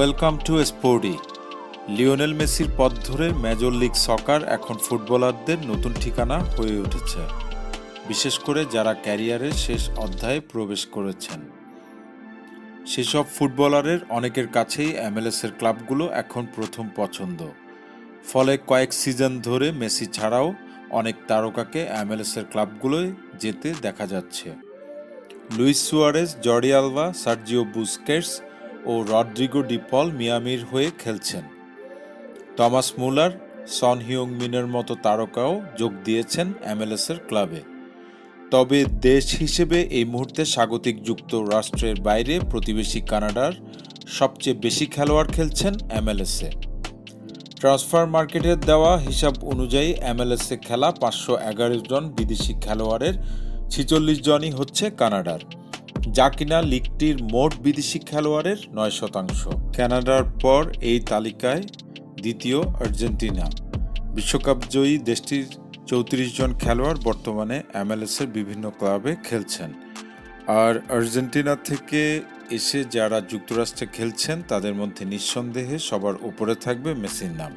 Welcome to sporty Lionel মেসির পথ ধরে মেজর লিগ সকার এখন ফুটবলারদের নতুন ঠিকানা হয়ে উঠেছে। বিশেষ করে যারা ক্যারিয়ারের শেষ অধ্যায়ে প্রবেশ করেছেন। সেসব ফুটবলারের অনেকের কাছেই এমএলএসের ক্লাবগুলো এখন প্রথম পছন্দ। ফলে কয়েক সিজন ধরে মেসি ছাড়াও অনেক তারকাকে এমএলএসের ক্লাবগুলোয় যেতে দেখা যাচ্ছে। Luis Suarez, Jordi Alba, Sergio Busquets ও রড্রিগো ডিপল মিয়ামির হয়ে খেলছেন। টমাস মুলার, সন হিউং মিনের মতো তারকাও যোগ দিয়েছেন এমএলএসের ক্লাবে। তবে দেশ হিসেবে এই মুহূর্তে স্বাগতিক যুক্তরাষ্ট্রের বাইরে প্রতিবেশী কানাডার সবচেয়ে বেশি খেলোয়াড় খেলছেন এমএলএসে। ট্রান্সফার মার্কেটের দেওয়া হিসাব অনুযায়ী এমএলএসে খেলা পাঁচশো এগারো জন বিদেশি খেলোয়াড়ের ছিচল্লিশ জনই হচ্ছে কানাডার। যা কিনা লিগটির মোট বিদেশি খেলোয়াড়ের নয় শতাংশ। কানাডার পর এই তালিকায় দ্বিতীয় আর্জেন্টিনা। বিশ্বকাপ জয়ী দেশটির চৌত্রিশ জন খেলোয়াড় বর্তমানে এমএলএসের বিভিন্ন ক্লাবে খেলছেন। আর আর্জেন্টিনা থেকে এসে যারা যুক্তরাষ্ট্রে খেলছেন, তাদের মধ্যে নিঃসন্দেহে সবার উপরে থাকবে মেসির নাম।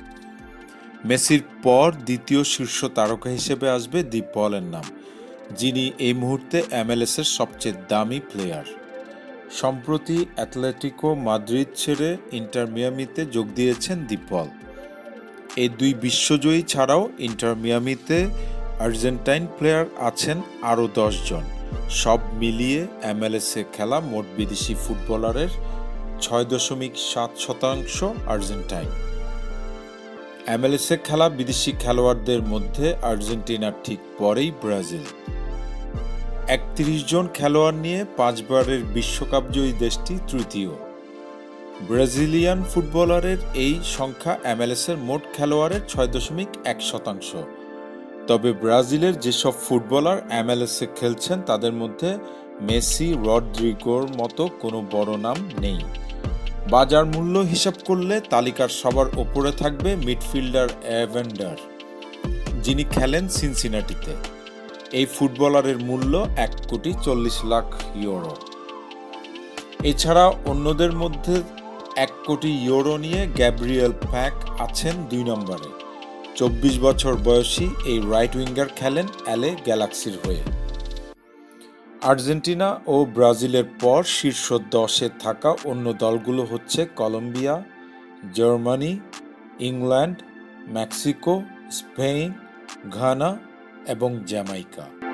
মেসির পর দ্বিতীয় শীর্ষ তারকা হিসেবে আসবে দি পলের নাম। যিনি এই মুহূর্তে এমএলএসের সবচেয়ে দামি প্লেয়ার সম্প্রতি অ্যাথলেটিকো মাদ্রিদ ছেড়ে ইন্টার মিয়ামিতে যোগ দিয়েছেন দীপল এই দুই বিশ্বজয়ী ছাড়াও ইন্টার মিয়ামিতে আর্জেন্টাইন প্লেয়ার আছেন আরও জন। সব মিলিয়ে এমএলএসে খেলা মোট বিদেশি ফুটবলারের ছয় দশমিক সাত শতাংশ আর্জেন্টাইন। এমএলএসে খেলা বিদেশি খেলোয়াড়দের মধ্যে আর্জেন্টিনার ঠিক পরেই ব্রাজিল। একত্রিশ জন খেলোয়াড় নিয়ে পাঁচবারের বিশ্বকাপ জয়ী দেশটি তৃতীয়। ব্রাজিলিয়ান ফুটবলারের এই সংখ্যা এমএলএসের মোট খেলোয়াড়ের ছয় দশমিক এক শতাংশ। তবে ব্রাজিলের যেসব ফুটবলার এমএলএসে খেলছেন, তাদের মধ্যে মেসি, রড্রিগোর মতো কোনো বড় নাম নেই। বাজার মূল্য হিসাব করলে তালিকার সবার ওপরে থাকবে মিডফিল্ডার অ্যাভেন্ডার যিনি খেলেন সিনসিনাটিতে। এই ফুটবলারের মূল্য এক কোটি চল্লিশ লাখ ইউরো। এছাড়া অন্যদের মধ্যে এক কোটি ইউরো নিয়ে গ্যাব্রিয়েল প্যাক আছেন দুই নম্বরে। চব্বিশ বছর বয়সী এই রাইট উইঙ্গার খেলেন অ্যালে গ্যালাক্সির হয়ে। আর্জেন্টিনা ও ব্রাজিলের পর শীর্ষ দশে থাকা অন্য দলগুলো হচ্ছে Colombia, Germany, England, Mexico, Spain, Ghana এবং জ্যামাইকা।